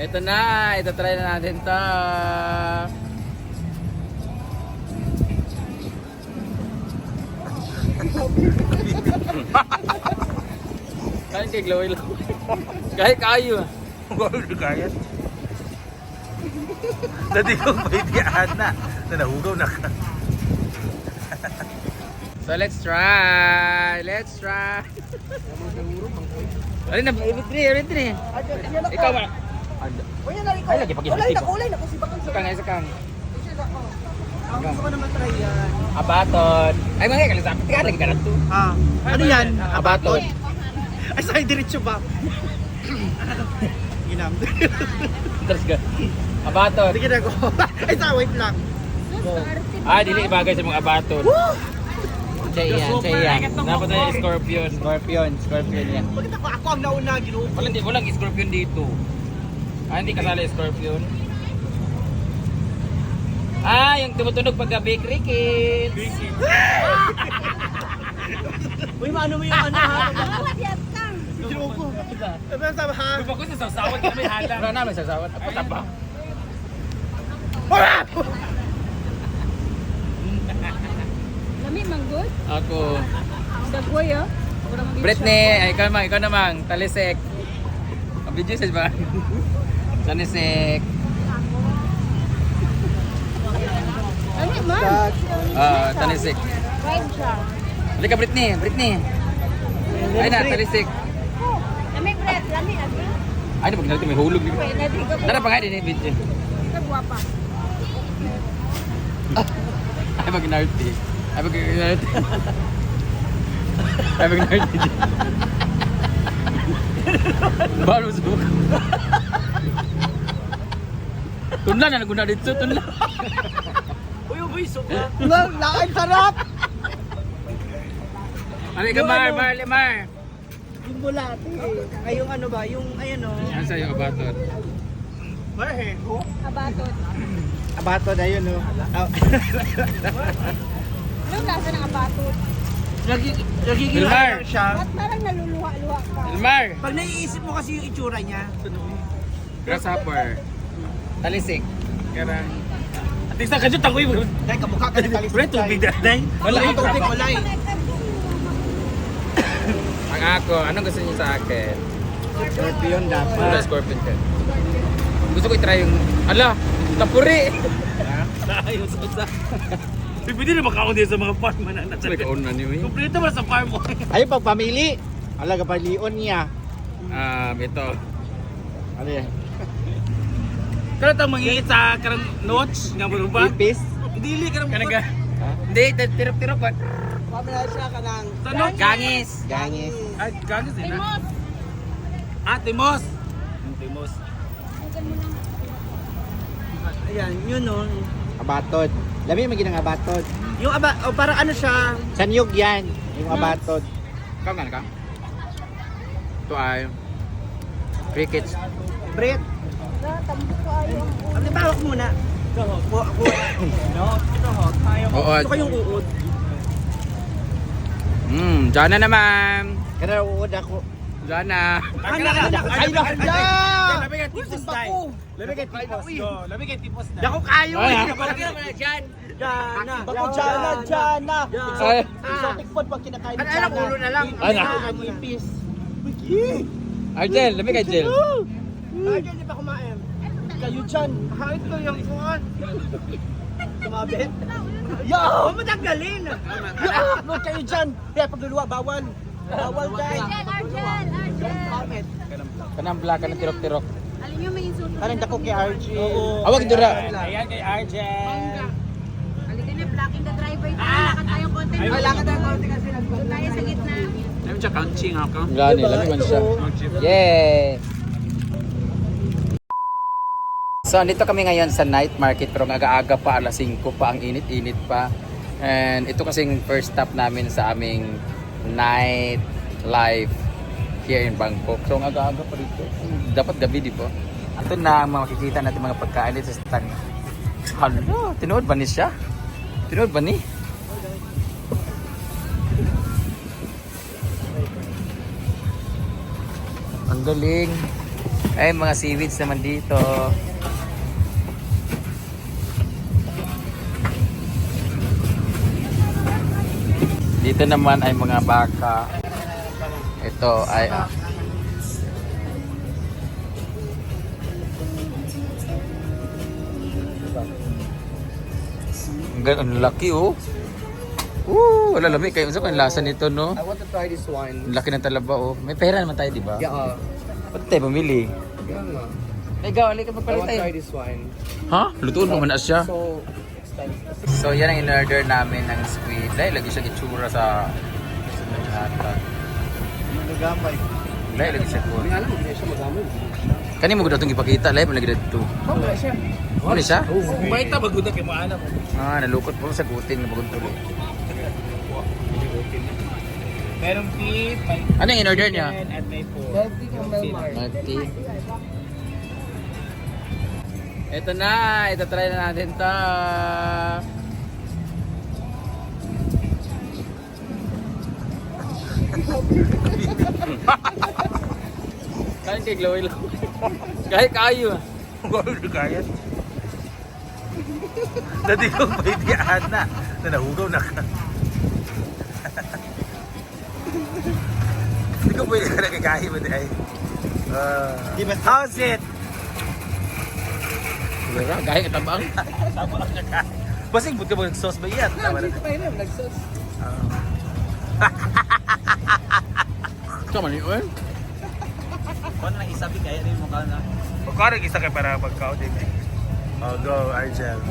Ito na, ito try na natin to. Kain kay Chloe lang. Kahit kayo. Huwag ko kaya. Dati ko paitiaan na. Na nahugaw na ka. So let's try. Let's try. Alin na, ibitri, ibitri. Ikaw ba? Kuya na rin ko. Ay, lagi pag-ibig Kulay na kulay na kasi bakit Isa kang, isa kang. Ang gusto ko naman try yan. Abaton. Ay, mga kalisap. Tika, lagi ka na to. Ah, ano yan? Abaton. Ay, sa diretso ba? Ginam. Terus ka. Abaton. Hindi ko. Ay, sa wait lang. Ah, dili ibagay sa mga abaton. Siya yan, siya yan. Dapat na scorpion. Scorpion, scorpion yan. Bakit ako? Ako ang nauna, ginoo. Wala, hindi, walang scorpion dito. Ah, hindi kasali scorpion. Ah, yung tumutunog pagka bakery kids. Uy, maano mo yung ano ha? Awat yan kang. Ginoo ko. Ano sabi ha? Diba ko sa sasawan kami halang. Wala namin sasawan. Ako taba. Lami manggod. Ako. Dagway ah. Britney, ikaw naman, ikaw naman. Talisek. Ang video sa ba? Talisek. Ano man? Ah, talisek. Fried siya. Halika Britney, Britney. Ay na, talisek. Oh, lami bread. Lami lagi. Ay, na pag natin may hulog. Tara pa nga din eh, video. Ika guwapa. Ay, mag narty. Ay, mag narty. Ay, mag narty. Baru suka. Tunla na naguna dito, tunla. Uy, uy, suka. Lang, lakan sarap. Ano ka, Mar, Mar, Mar. Yung bulate. Ay, yung ano ba? Yung, ayan o. Ano sa'yo, abaton? Marheho. Abatot. Abato na yun o. Anong lasa ng abatot? Nagiging Wilmar. lang siya. Ba't parang naluluha-luha ka? Elmar. Pag naiisip mo kasi yung itsura niya. Grasshopper. Talisik. Karang. At isa ka dyan, tangoy mo. Dahil kamukha ka ng kalis. Pre, tubig na day. Wala yung tubig, wala eh. Ang ako, anong gusto niyo sa akin? Scorpion Wala, scorpion ka. Gusto ko i-try yung... Ala! Tapuri! Naayos ko sa... Pwede na makaon din sa mga farm na Like, on na niyo eh. Kompleto ba sa farm mo? Ay, pagpamili. Alaga pa lion niya. Um, ito. Ano yan? Kaya tang mangiit sa karang notch nga mo ba? Ipis? Dili ka Kanaga. Hindi, tirap-tirap ba? Pamila siya ka ng Sa notch. Gangis! gangis. Ay, gangis din na. Timot. Ah, Timos. Timos. Ayan, yun o. Abatod. Lami yung ng abatod. Yung aba, o para ano siya? Sanyog yan. Yung abatod. Ikaw nga ka? Ito ay... Crickets. Brit, Na, tambo ko ayaw. ang tawag muna. Ito ho. Ako, ako. No, ito ho. Oo. Ito kayong uod. Hmm, dyan na naman. Kada uod ako. Dyan na. Ano ka? Ay, na! Labi ka tipos ko. Labi ka tipos. Labi ka tipos day. Dako kayo Ay, eh. ah. Diyan. Bako Jana, Jana. Ay. Exotic food pag kinakain Ano, ni Jana. ulo na lang. Ay, na. Ang ipis. Arjel, lamig Arjel. Ay, hindi pa kumain. Kayo dyan. Hait ko yung kuhan. Tumabit. Yo! Huwag mo tanggalin. Yo! Huwag kayo dyan. Kaya pagluluwa, bawal. Bawal dyan. Argel, Argel, Argel. Kanang black, kanang tirok-tirok. Alin yung may insulto? Parang dako kay RG. Oo. Awag dura. Ayan kay Arjen. Halika na, blocking the driveway tayo. Lakad tayo konti. Ay, lakad tayo konti kasi Doon tayo sa gitna. Alam siya counching ako. Gani, lamig man siya. Yay! So, andito kami ngayon sa night market pero aga-aga pa, alas 5 pa, ang init-init pa. And ito kasing first stop namin sa aming night life here in Bangkok. So, ang aga-aga pa dito. Dapat gabi, di ba? Ito na ang makikita natin mga pagkain dito sa stand. Hala, tinood ba ni siya? Tinood ba ni? Ang galing. Ay, mga seaweeds naman dito. Dito naman ay mga baka. Ito ay ah, Ang gan- ang laki oh. Woo, wala lami kayo. Unsa pa ang lasa nito no? I want to try this wine. Ang laki ng talaba oh. May pera naman tayo, di ba? Yeah, uh, Ba't tayo pamili? yeah. Ikaw, alay ka I magpalit want to try tayo. this wine. Ha? Lutuin mo man siya. So. So yan ang in-order namin ng squid. Dahil lagi siya itsura sa sa manhata. Nagamay. Dahil lagi siya ko. Hindi alam, hindi siya magamay. Kani mo gudong ipakita, lahi mo lagi dito. Oh, wala siya. Ano ni siya? May ita baguda kay mo anak. Ah, nalukot po sa gutin na bagong tuloy. Merong beef, may Ano yung in-order niya? at may Melmar. Milk Ito na, ito try na natin to. Kain kay Chloe lang. Kahit kayo. Wala kaya. Dati ko may diyan na. Na nahugaw na ka. Hindi ko pwede ka nagkakahi mo di ay. Uh, how's it? Wala, kahit katabang. Tama ka ka. Basing buti mo ng sauce ba yan? Tama na. Mayroon, nagsos. Sama ni Owen. Kung na isabi kaya rin mo ka na. O kaya isa kay para magkao din eh. Oh, go, Argel.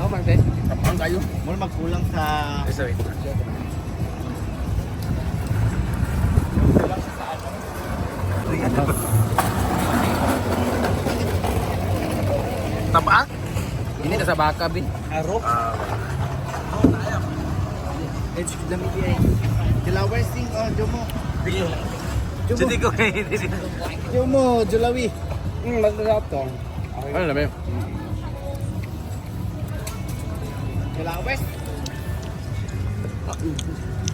Ako man, Ben. Tapang kayo. Mula magkulang sa... Isa wait. Tabak? Ini na sa baka, bin. Aro? Ah, Edge dami di ay. Dilaway sing oh Jomo. Jadi ko kayo hindi Jomo, Julawi. Hmm, masarap to. Ano namin? Dilaway.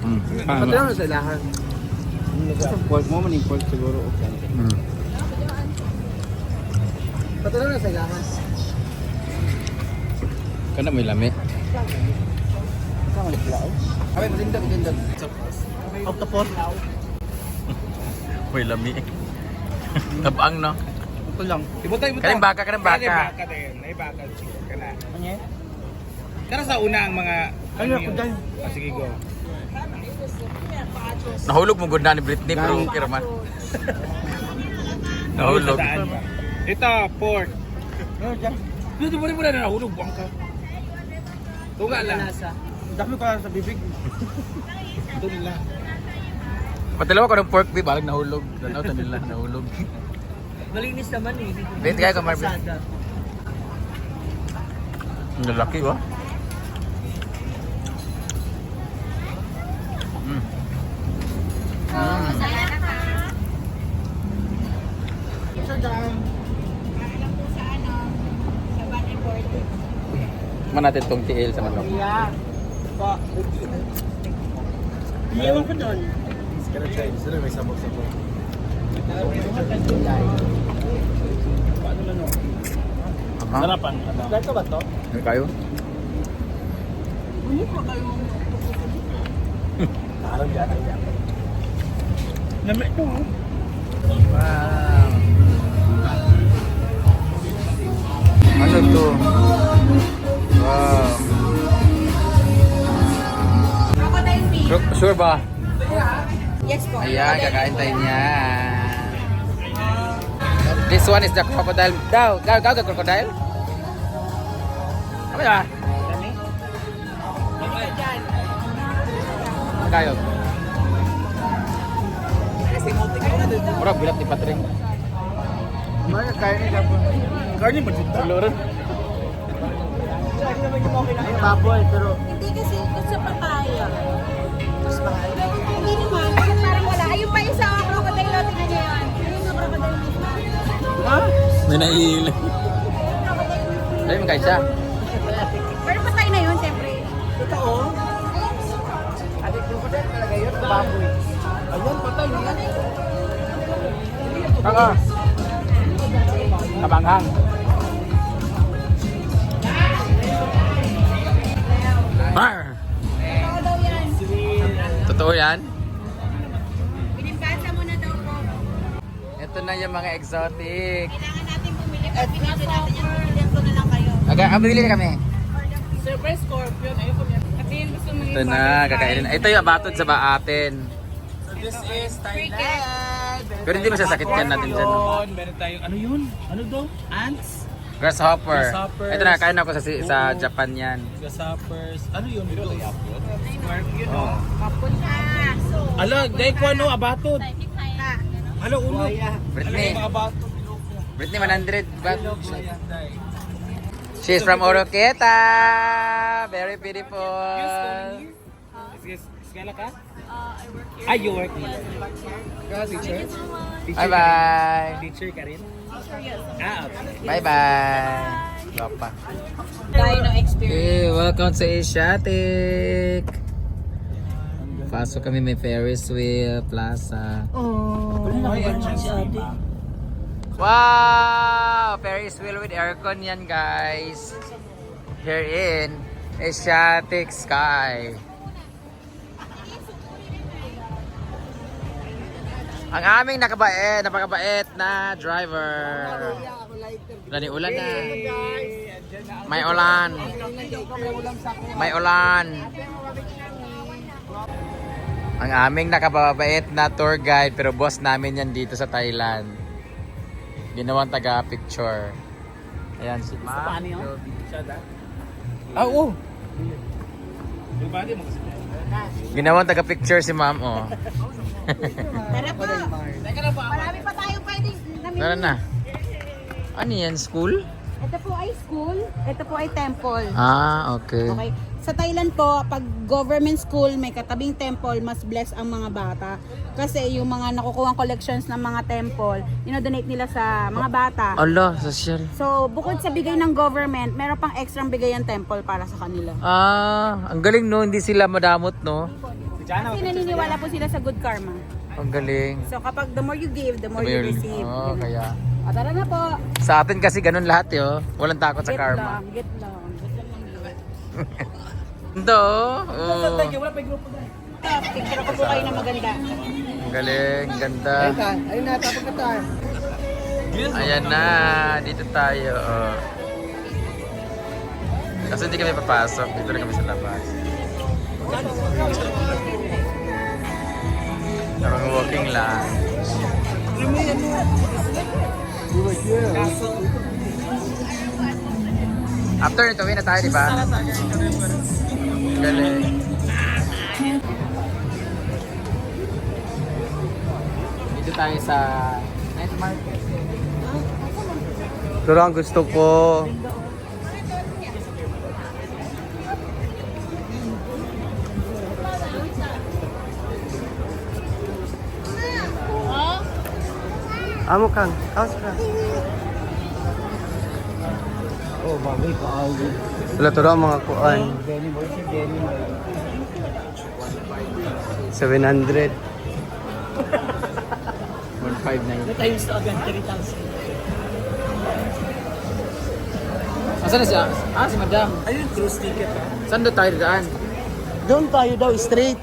Mm. Patro na sa lahat. Sa pork mo maning pork siguro okay. Mm. Patro na sa lahat. Kana may lami. Sama ni Lao. Abi matindag matindag. Out the pot. May lami. Tabang no. Ito lang. Ibutay mo Kanang baka, kanang baka. Kanang baka din. Ay baka chicken ka na. Anya? Kana sa una ang mga Ano yun? Ah, sige go. Nahulog mo gud na ni Britney pero okay raman. Nahulog. Ito, pork. Ano? Dito mo rin mo na nahulog. Buwang ka. Tunga lang. Dami ko lang sa bibig. Ito nila. Patalawa ko ng pork beef, balag nahulog. Tanaw ta nila nahulog. Malinis naman eh. Bait kaya ka Marvin. Ang lalaki ba? Mm. Man natin tong tiil sa manok. Yeah. Pa. Iyawan ko doon. Kaya try. Sila may sabog-sabog. Ha? Sarapan. Ganito ba to? Ano kayo? Namit ko. Wow. Ano to? Wow. Crocodile meat. Sure- Sure ba? Yes po. Ayan, kakain tayo niya. This one is the crocodile. Daw, daw, daw, the crocodile? Ano ba? Ano kayo? Mura, bilat ni Patring. Ni Gabo. Karni ba dito? Luron. Ay, baboy, pero Hindi kasi ito sa papaya. Hindi naman. Kasi parang wala. Ayun pa isa ang crocodile. o, Tingnan niyo yan. Ayun ang crocodile meat. May naiili. Crocodile meat. Ayun, siya. Pero patay na yun, siyempre. totoo. Adik ko din talaga yun. baboy. Ayan, patay na yan. Ako. Kabanghang. Bar! Totoo yan. Totoo yan? Pinimpasa mo na daw po. Ito na yung mga exotic. Kailangan natin bumili. Pag pinili natin yan, bumili ko na lang kayo. Aga, ah, bibili na kami. Surprise scorpion. Yan. At yun gusto mo Ito na, kakainin. Ito yung abatod sa baatin. This is Thailand. Pero hindi masasakit yan natin dyan. no? Meron tayong, ano yun? Ano daw? Ants? Grasshopper. Grasshoppers. Ito na, kain ako sa, sa Japan yan. Grasshoppers. Ano yun? Ito Scorpion. Oh. Kapun ka. So, Ala, dahil ko ano, abatod. Ala, uno. Britney. Mga abatod. Britney, 100 baht. She's from Oroqueta. Very beautiful. Sige, skala ka? Ah, you work here. Teacher? Bye bye. Teacher ka rin? Ah, okay. Bye bye. Guwapa. Tayo ng experience. Okay, welcome to Asiatic. Pasok kami may Ferris wheel, plaza. Wow! Ferris wheel with aircon yan guys. Here in Asiatic Sky. Ang aming nakabait, napakabait na driver. Wala ni ulan na. May ulan. May ulan. Ang aming nakababait na tour guide pero boss namin yan dito sa Thailand. Ginawang taga-picture. Ayan si Ma'am. Ah, kasi. Ginawang taga-picture si Ma'am, oh. Tara po. Marami pa tayo pwedeng namimili. Tara na. Ano yan? School? Ito po ay school. Ito po ay temple. Ah, okay. Okay. Sa Thailand po, pag government school, may katabing temple, mas bless ang mga bata. Kasi yung mga nakukuha collections ng mga temple, dinodonate nila sa mga bata. Allah, social. So, bukod sa bigay ng government, meron pang extra bigay ang temple para sa kanila. Ah, ang galing no. Hindi sila madamot no. Kasi naniniwala po sila sa good karma. Ang galing. So, kapag the more you give, the more you receive. Oh, Ganun. kaya. O, tara na po. Sa atin kasi ganun lahat yo. Walang takot sa Get karma. lang, get lang. Get lang. Ito, oh. Ito, picture ko po kayo na maganda. Ang galing, ganda. Ayun na, tapos na tayo. Ayan na, dito tayo. Oh. Kasi hindi kami papasok, dito na kami sa labas. Parang walking lang. After nito, uwi na tayo, di ba? Galing. Dito tayo sa night market. Pero ang gusto ko, Amo kang, kaos ka. Oh, bagay ka agad. Wala to ang mga kuan. 700. 159. Times to agad, 3,000. Asan na siya? Ah, si Madam. Ayun, cruise ticket. Saan doon tayo daan? Doon tayo daw, straight.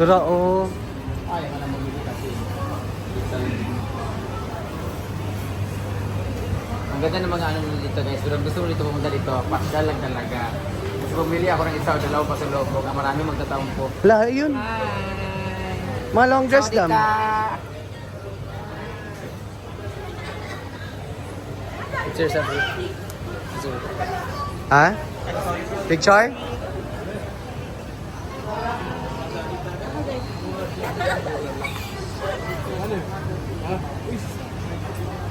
Ah. Tara, oh. Ay, wala mamili kasi. Ang ganda ng mga ano dito guys. Pero gusto mo dito pumunta dito, pasyal lang talaga. Kasi bumili ako ng isa o dalawa pa sa loob. Ang marami magtataon po. Wala, yun. Mga long dress dam. Picture sa Picture.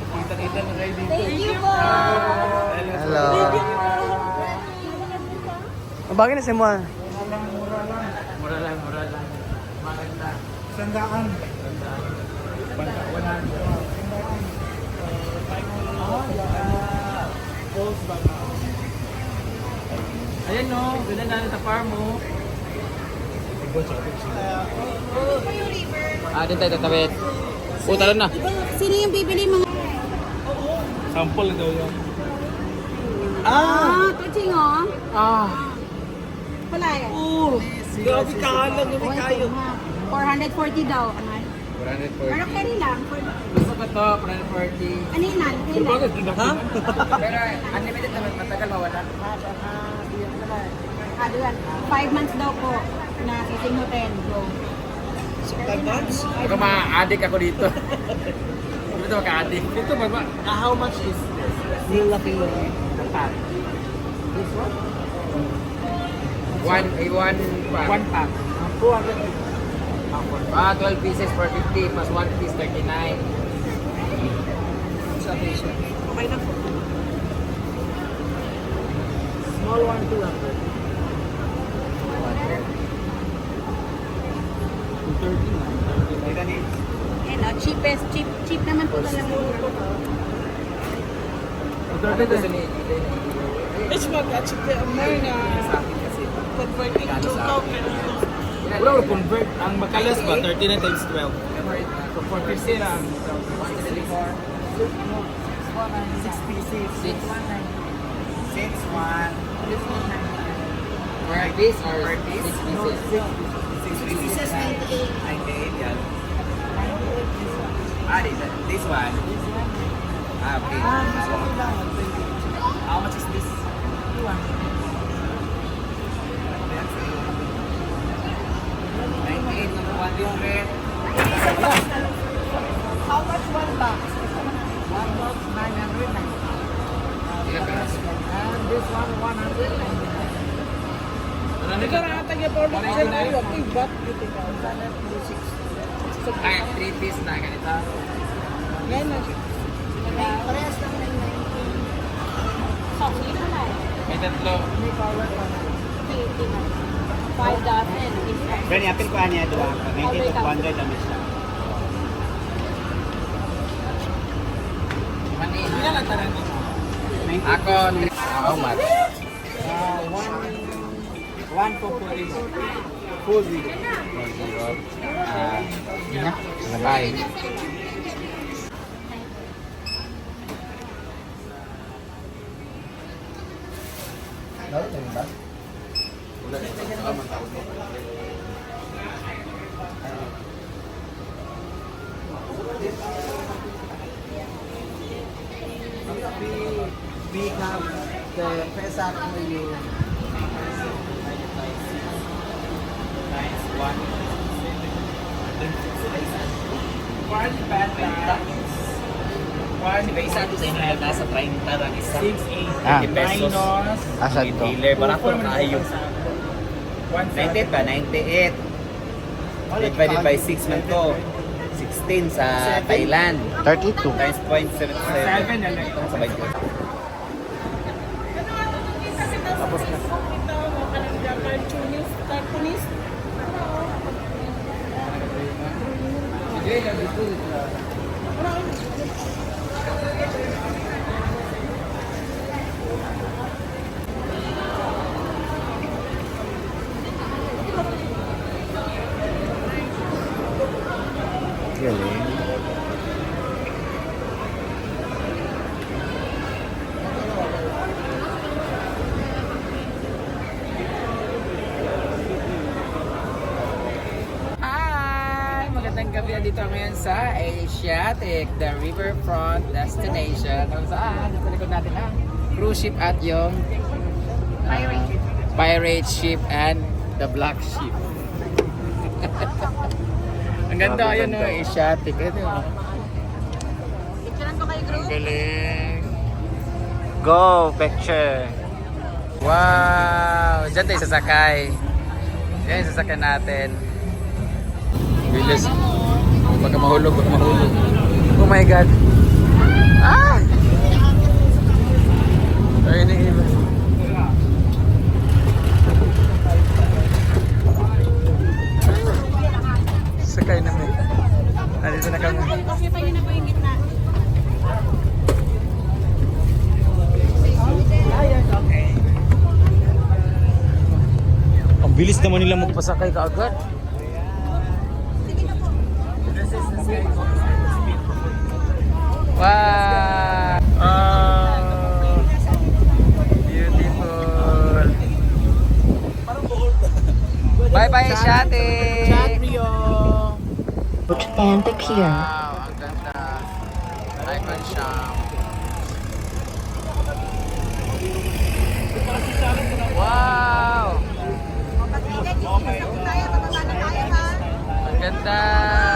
Kita-kita na kayo dito. Thank you po! Hello! Ang bagay na sa mga? Mura lang, mura lang. Mura lang, mura lang. Maganda. Sandaan. Sandaan. Banda, wala. Sandaan. Oh, yeah. Post ba Ayan no, ganda na sa farm mo. Ah, din tayo tatawid. Oh, talon na. Sino yung bibili mga... Sample daw yun. Ah, touching oh. Ah. Wala yan. Oo. Grabe kahalan naman kayo. 440 daw. Ano? 440. Pero carry lang. Gusto ko to, 440. ano yun? Kailan? Ha? Pero unlimited naman, matagal mawala. Ah, doon. Five months daw po na sisimutin. Go. Five months? Baka ma-addict ako dito. Ano ito maka-addict? Ito ba ba? Ah, how much is this? Yung laki yun. One, eh, one pack. One pack. 200. Ah, 12 pieces for 50 plus 1 piece 39. Sa siya. Okay na po. Small one, 200. 230 Ayan o, cheapest, cheap, cheap naman po talaga mura. 230 doesn't need It's not that cheap. Ang mga na converting to token. Wala ko convert. Ang makalas ba, 30 na times 12. So, 450 lang. 666. 6 1. Where are these are 66. I take the. Ah, this, one. Ah, okay. How much is this? One. That's it. 98, 100. How much one box? One box, 990. Yeah, and this one, 100. Ito na taga-politics yan tayo. Pigbat dito ka. Sana 260. Ay, 3 piece na ganito. Ngayon na. Parehas lang na yung 19. Socks, yun na 5 dozen. Gani, apil ko niya doon. 90 to 100 damage lang. Hindi na lang tarang. One for fully. Full zero. Zero. Ah, yun na. Bye. We, we have the Pesak menu. Times one. One panda. One Si Kaisa ito sa inyo ay nasa 30 lang isa. 680 Ah. pesos. Asan to? Retailer, barato na kayo. 98 ba? 98. Divided by 6 man to. 16 sa Thailand. 32. Times 0.77. 7 na lang. Sabay ko. đâu the riverfront destination. Kung saan, sa likod natin ang cruise ship at yung pirate ship. pirate ship and the black ship. ang ganda yun, no? Asiatic. Ito, no? Picturean ko kayo group. Galing. Go, picture. Wow! Diyan tayo sasakay. Yan yung sasakyan natin. Bilis. Baka mahulog, baka mahulog. Oh my God. Ah! Ay, na iba. Sakay na mo. Nandito na kami. Okay pa yun na po yung gitna. Bilis naman nila magpasakay kaagad. Wow! Oh, beautiful. Bye-bye, Shate! and the pier. Wow, ang ganda. Icon Shop. Wow! Ang ganda!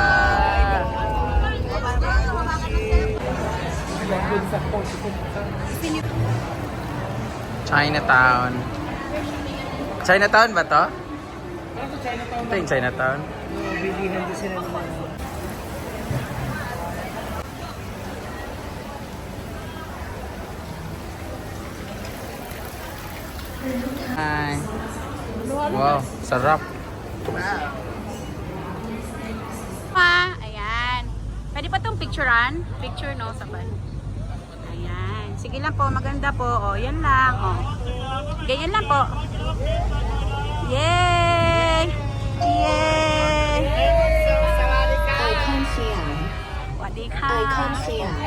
Chinatown. Chinatown ba to? Ito yung Chinatown. Bilihan din sila. Hi. Wow, sarap. Pa, ayan. Pwede pa tong picturean? Picture no, saban. Ayan. Sige lang po, maganda po. O, yan lang. O. Ganyan lang po. Yay! Yay! ไอคอนสยาม สวัสดี ไอ ค่ะ คอนสยาม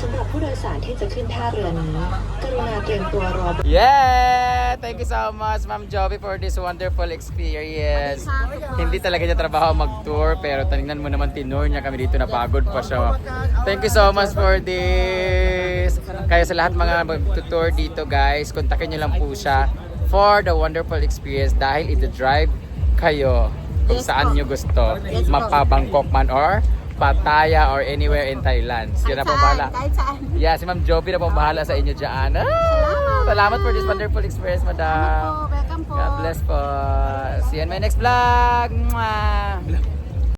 สำหรับผู้โดยสารที่จะขึ้นท่าเรือนี้ กรุณาเตรียมตัวรอ Yeah! Thank you so much, Ma'am Jovi, for this wonderful experience. Hindi talaga niya trabaho mag-tour, pero tanignan mo naman, tinur niya kami dito, napagod pa siya. Thank you so much for this. Kaya sa lahat mga mag-tour dito, guys, kontakin niyo lang po siya for the wonderful experience dahil ito-drive kayo kung saan po. niyo gusto. Mapa-Bangkok man or Pattaya or anywhere in Thailand. Sige na po bahala. Yeah, si Ma'am Joby na po bahala sa inyo dyan. Ah, salamat for this wonderful experience, madam. Welcome po. God bless po. See you in my next vlog. Mwah.